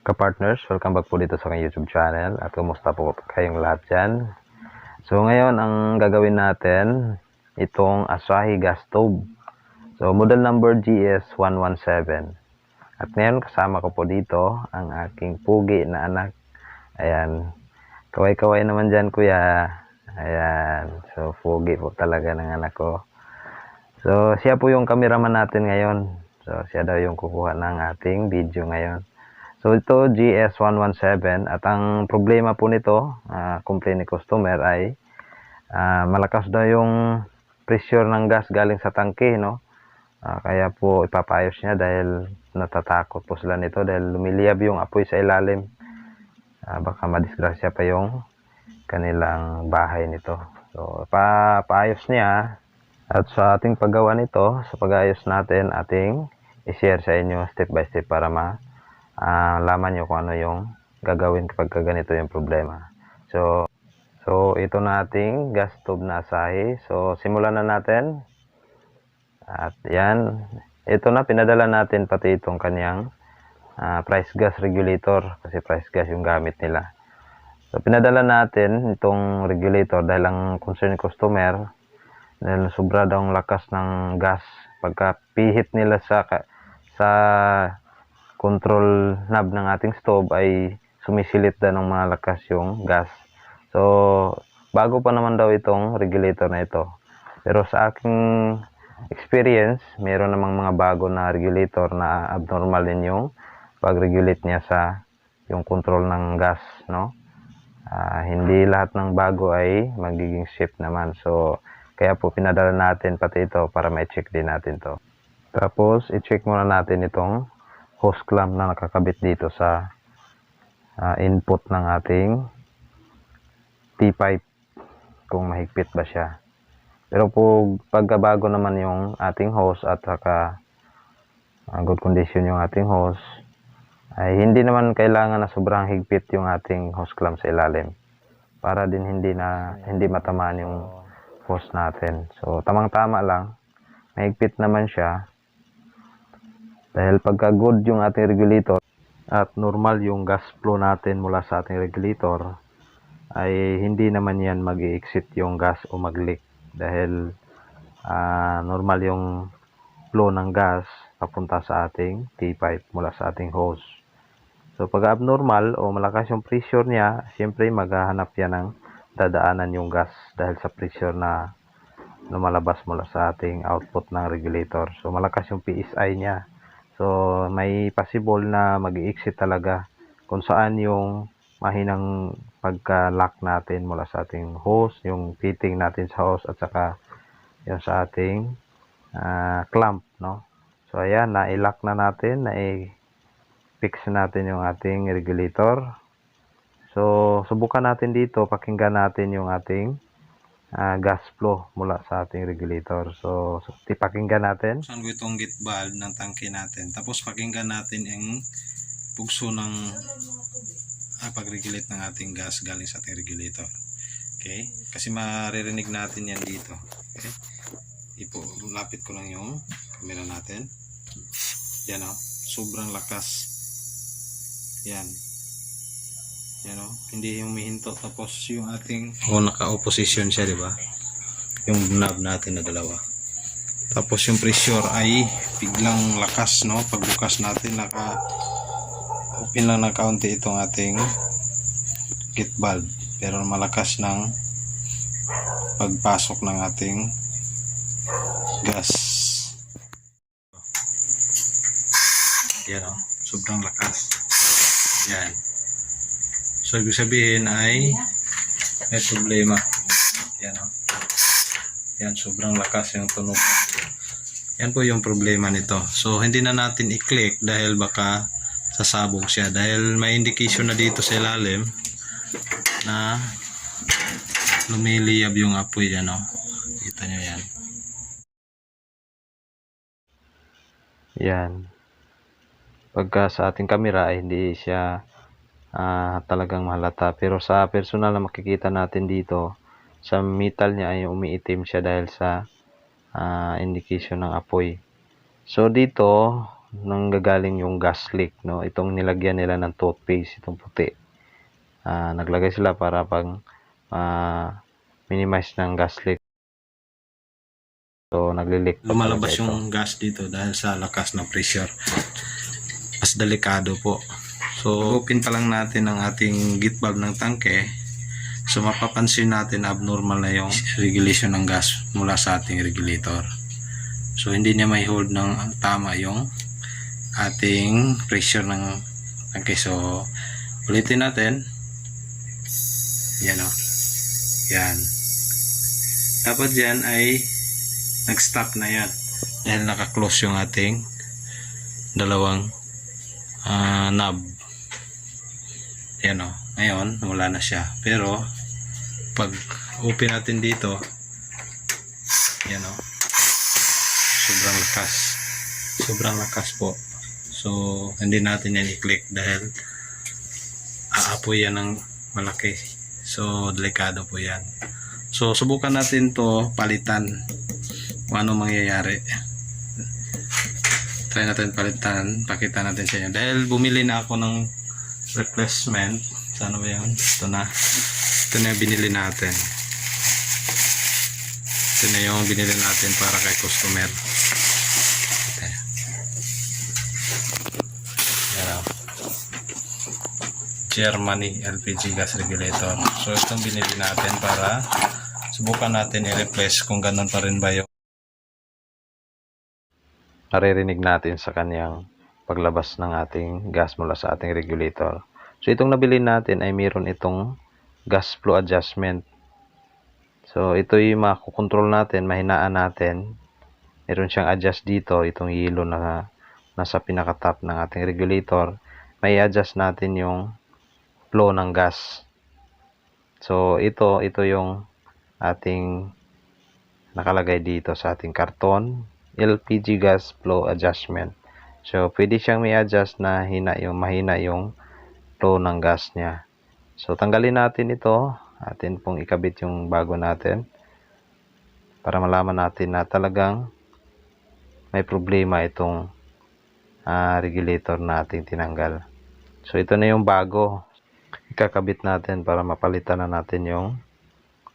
Kapartners, welcome back po dito sa aking YouTube channel at kumusta po kayong lahat dyan. So ngayon ang gagawin natin itong Asahi gas stove. So model number GS117. At ngayon kasama ko po dito ang aking pugi na anak. Ayan. Kaway-kaway naman dyan kuya. Ayan. So pugi po talaga ng anak ko. So siya po yung cameraman natin ngayon. So siya daw yung kukuha ng ating video ngayon. So ito GS117 at ang problema po nito, uh, complaint ni customer ay ah, malakas daw yung pressure ng gas galing sa tangke, no? Ah, kaya po ipapayos niya dahil natatakot po sila nito dahil lumiliyab yung apoy sa ilalim. Ah, baka madisgrasya pa yung kanilang bahay nito. So pa niya at sa ating paggawa nito, sa pag-ayos natin, ating i-share sa inyo step by step para ma ah, laman nyo kung ano yung gagawin kapag ganito yung problema. So, so ito na ating gas stove na asahi. So, simulan na natin. At yan, ito na, pinadala natin pati itong kanyang ah, price gas regulator kasi price gas yung gamit nila. So, pinadala natin itong regulator dahil ang concern customer dahil sobra daw ang lakas ng gas pagka pihit nila sa sa control knob ng ating stove ay sumisilit daw ng mga lakas yung gas. So, bago pa naman daw itong regulator na ito. Pero sa aking experience, meron namang mga bago na regulator na abnormal din yung pag-regulate niya sa yung control ng gas, no? Ah, hindi lahat ng bago ay magiging safe naman. So, kaya po pinadala natin pati ito para ma-check din natin to. Tapos, i-check muna natin itong hose clamp na nakakabit dito sa ah, input ng ating T-pipe kung mahigpit ba siya. Pero po pagkabago naman yung ating hose at saka ah, good condition yung ating hose, ay hindi naman kailangan na sobrang higpit yung ating hose clamp sa ilalim para din hindi na hindi matamaan yung hose natin. So tamang-tama lang. Mahigpit naman siya dahil pagka good yung ating regulator at normal yung gas flow natin mula sa ating regulator, ay hindi naman yan mag exit yung gas o mag-leak dahil ah, normal yung flow ng gas papunta sa ating T-pipe mula sa ating hose. So pag abnormal o malakas yung pressure niya, siyempre maghahanap yan ng dadaanan yung gas dahil sa pressure na lumalabas mula sa ating output ng regulator. So malakas yung PSI niya. So may possible na mag-exit talaga kung saan yung mahinang pagka-lock natin mula sa ating hose, yung fitting natin sa hose at saka yung sa ating ah, clamp, no? So ayan, na-lock na natin, na-fix natin yung ating regulator. So subukan natin dito, pakinggan natin yung ating ah, gas flow mula sa ating regulator. So, so tipakinggan natin. Saan ko itong gate valve ng tangke natin. Tapos pakinggan natin yung pugso ng ah, pag-regulate ng ating gas galing sa ating regulator. Okay? Kasi maririnig natin yan dito. Okay? Ipo, lapit ko lang yung camera natin. Yan o. Sobrang lakas. Yan. Yan o. Hindi yung humihinto. Tapos yung ating... O, naka-opposition siya, di ba? Yung knob natin na dalawa. Tapos yung pressure ay biglang lakas, no? Pagbukas natin, naka open lang ng kaunti itong ating gate valve. Pero malakas ng pagpasok ng ating gas. Yan o. Sobrang lakas. Yan. So, ibig sabihin ay may problema. Yan o. Yan, sobrang lakas yung tunog. Yan po yung problema nito. So, hindi na natin i-click dahil baka sasabog siya. Dahil may indication na dito sa ilalim na lumiliyab yung apoy yan, o. Kita nyo yan. Yan. Pagka sa ating camera ay hindi siya ah, talagang mahalata. Pero sa personal na makikita natin dito, sa metal niya ay umiitim siya dahil sa ah, indication ng apoy. So dito, nang gagaling yung gas leak, no? Itong nilagyan nila ng toothpaste, itong puti. Ah, naglagay sila para pang ah, minimize ng gas leak. So, nagli-leak. pa lumalabas yung gas dito dahil sa lakas ng pressure. Mas delikado po. So, open pa lang natin ang ating gate valve ng tangke. So, mapapansin natin abnormal na yung regulation ng gas mula sa ating regulator. So, hindi niya may hold ng tama yung ating pressure ng tangke. So, ulitin natin. Yan o. Yan. Dapat yan ay nag-stop na yan dahil naka-close yung ating dalawang ah, knob yan o ngayon wala na siya. Pero pag open natin dito yan o sobrang lakas. Sobrang lakas po. So hindi natin yan i-click dahil aapoy yan ng malaki. So delikado po yan. So subukan natin to palitan. Kung ano mangyayari. Try natin palitan, pakita natin sa inyo. Dahil bumili na ako ng replacement. Sana ba yun? Ito na. Ito na yung binili natin. Ito na yung binili natin para kay customer. Germany LPG gas regulator. So itong binili natin para subukan natin i-replace kung ganun pa rin ba yung naririnig natin sa kanyang paglabas ng ating gas mula sa ating regulator. So itong nabili natin ay mayroon itong gas flow adjustment. So ito yung makukontrol natin, mahinaan natin. Meron siyang adjust dito, itong yellow na nasa pinaka-top ng ating regulator. May adjust natin yung flow ng gas. So ito, ito yung ating nakalagay dito sa ating karton. LPG gas flow adjustment. So, pwede siyang may adjust na hina yung, mahina yung flow ng gas niya. So, tanggalin natin ito. Atin pong ikabit yung bago natin. Para malaman natin na talagang may problema itong ah, regulator na tinanggal. So, ito na yung bago. Ikakabit natin para mapalitan na natin yung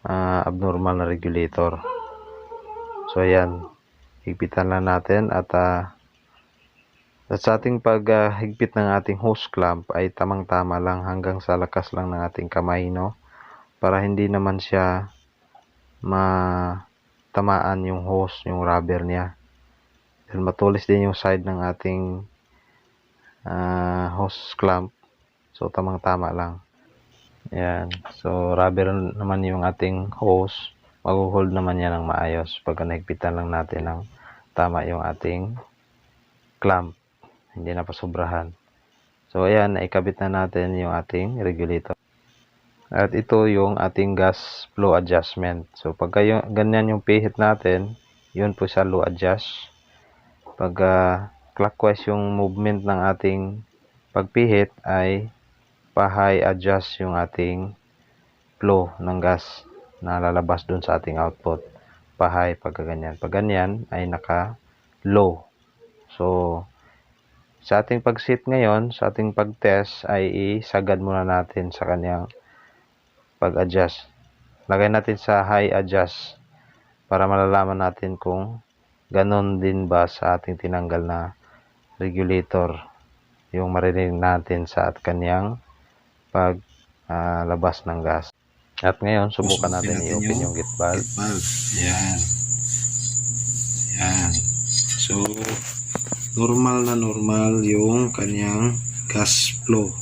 ah, abnormal na regulator. So, ayan higpitan lang natin at ah, at sa ating paghigpit ng ating hose clamp ay tamang-tama lang hanggang sa lakas lang ng ating kamay no para hindi naman siya matamaan yung hose, yung rubber niya. Dahil matulis din yung side ng ating ah, hose clamp. So tamang-tama lang. Yan. So rubber naman yung ating hose mag-hold naman yan ng maayos pag nahigpitan lang natin ng tama yung ating clamp hindi na pasobrahan. So ayan naikabit na natin yung ating regulator. At ito yung ating gas flow adjustment. So pag kayo, ganyan yung pihit natin yun po sa low adjust. Pag ah, clockwise yung movement ng ating pagpihit ay pa high adjust yung ating flow ng gas na lalabas dun sa ating output. Pa high pagka ganyan. Pag ganyan ay naka low so sa ating pag-sit ngayon sa ating pag-test ay isagad muna natin sa kanyang pag-adjust lagay natin sa high adjust para malalaman natin kung ganon din ba sa ating tinanggal na regulator yung marinig natin sa at kanyang pag ah, labas ng gas at ngayon, subukan natin i-open yung valve. Gate valve. Yan. Yan. So, normal na normal yung kanyang gas flow.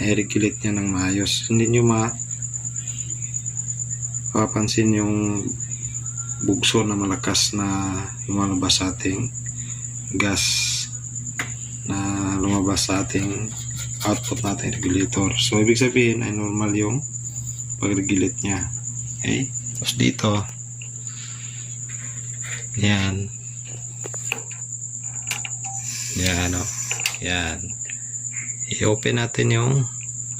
Na-regulate niya ng maayos. Hindi nyo ma papansin yung bugso na malakas na lumalabas sa ating gas na lumabas sa ating output natin regulator. So, ibig sabihin ay normal yung pag-regulate niya. Okay? Tapos dito, yan. Yan, o. Yan. I-open natin yung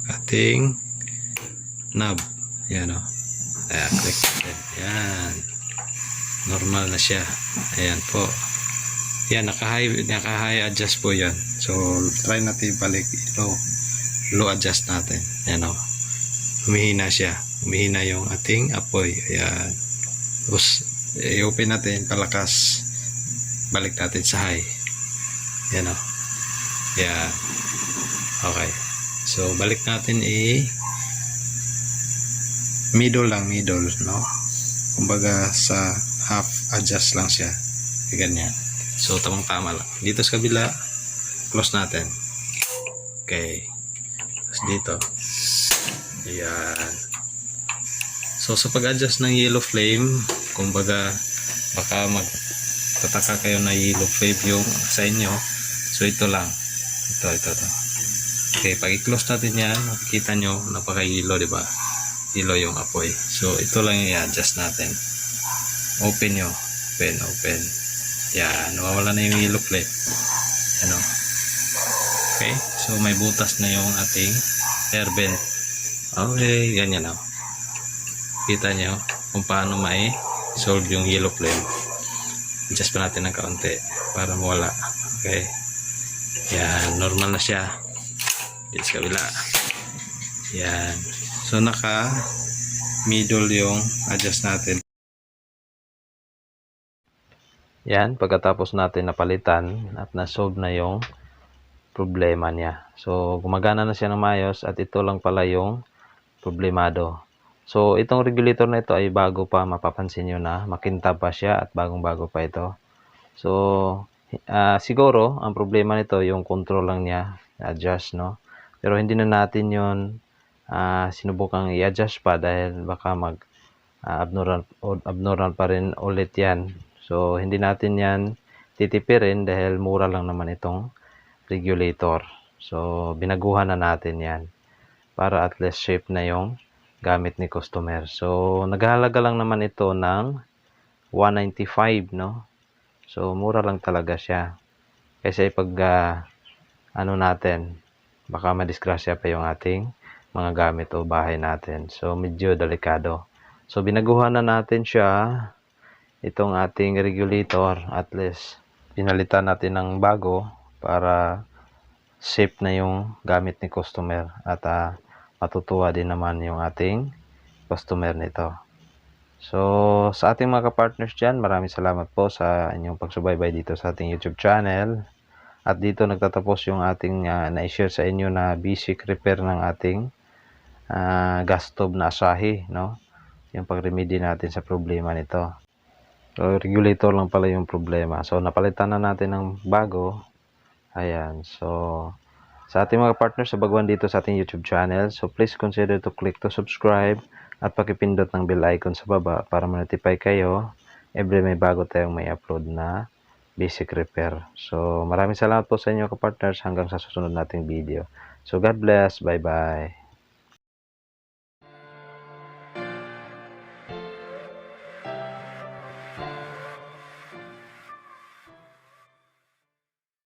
ating knob. Yan, o. Ayan, click natin. Yan. Normal na siya. Ayan po. Yan, naka-high, naka-high adjust po yan. So, try natin balik low. Low adjust natin. Yan o. Humihina siya. Humihina yung ating apoy. Ayan. Tapos, i-open natin, palakas. Balik natin sa high. Yan o. Yan. Okay. So, balik natin i middle lang, middle, no? Kumbaga sa half adjust lang siya. Ganyan. So, tamang tama lang. Dito sa kabila, close natin. Okay. Tapos dito. Ayan. So, sa pag-adjust ng yellow flame, kumbaga, baka mag tataka kayo na yellow flame yung sa inyo. So, ito lang. Ito, ito, ito. Okay, pag i-close natin yan, makikita nyo, napaka-yellow, di ba? Yellow yung apoy. So, ito lang yung i-adjust natin. Open nyo. Open, open. Yan, nawawala na yung yellow flame. Ano? Okay, so may butas na yung ating air vent. Okay, ganyan na. Kita nyo kung paano may solve yung yellow flame. Adjust pa natin ng kaunti para mawala. Okay. Yan, normal na siya. Dito sa kabila. Yan. So, naka middle yung adjust natin. Yan, pagkatapos natin napalitan at na-solve na yung problema niya. So, gumagana na siya ng mayos at ito lang pala yung problemado. So, itong regulator na ito ay bago pa, mapapansin nyo na, makintab pa siya at bagong-bago pa ito. So, ah, siguro, ang problema nito, yung control lang niya, adjust, no? Pero hindi na natin yun ah, sinubukang i-adjust pa dahil baka mag ah, abnormal, abnormal pa rin ulit yan. So, hindi natin yan titipirin dahil mura lang naman itong regulator. So, binaguhan na natin yan para at least shape na yung gamit ni customer. So, naghahalaga lang naman ito ng 195, no? So, mura lang talaga siya. Kasi pag ah, ano natin, baka madisgrasya pa yung ating mga gamit o bahay natin. So, medyo delikado. So, binaguhan na natin siya itong ating regulator at least pinalitan natin ng bago para safe na yung gamit ni customer at ah, matutuwa din naman yung ating customer nito. So, sa ating mga kapartners dyan, maraming salamat po sa inyong pagsubaybay dito sa ating YouTube channel. At dito nagtatapos yung ating ah, na-share sa inyo na basic repair ng ating ah, gas stove na Asahi, no? Yung pag-remedy natin sa problema nito. So, regulator lang pala yung problema. So, napalitan na natin ng bago. Ayan. So, sa ating mga partners sa baguhan dito sa ating YouTube channel, so please consider to click to subscribe at pakipindot ng bell icon sa baba para ma-notify kayo every may bago tayong may upload na basic repair. So, maraming salamat po sa inyo kapartners hanggang sa susunod nating video. So, God bless. Bye-bye.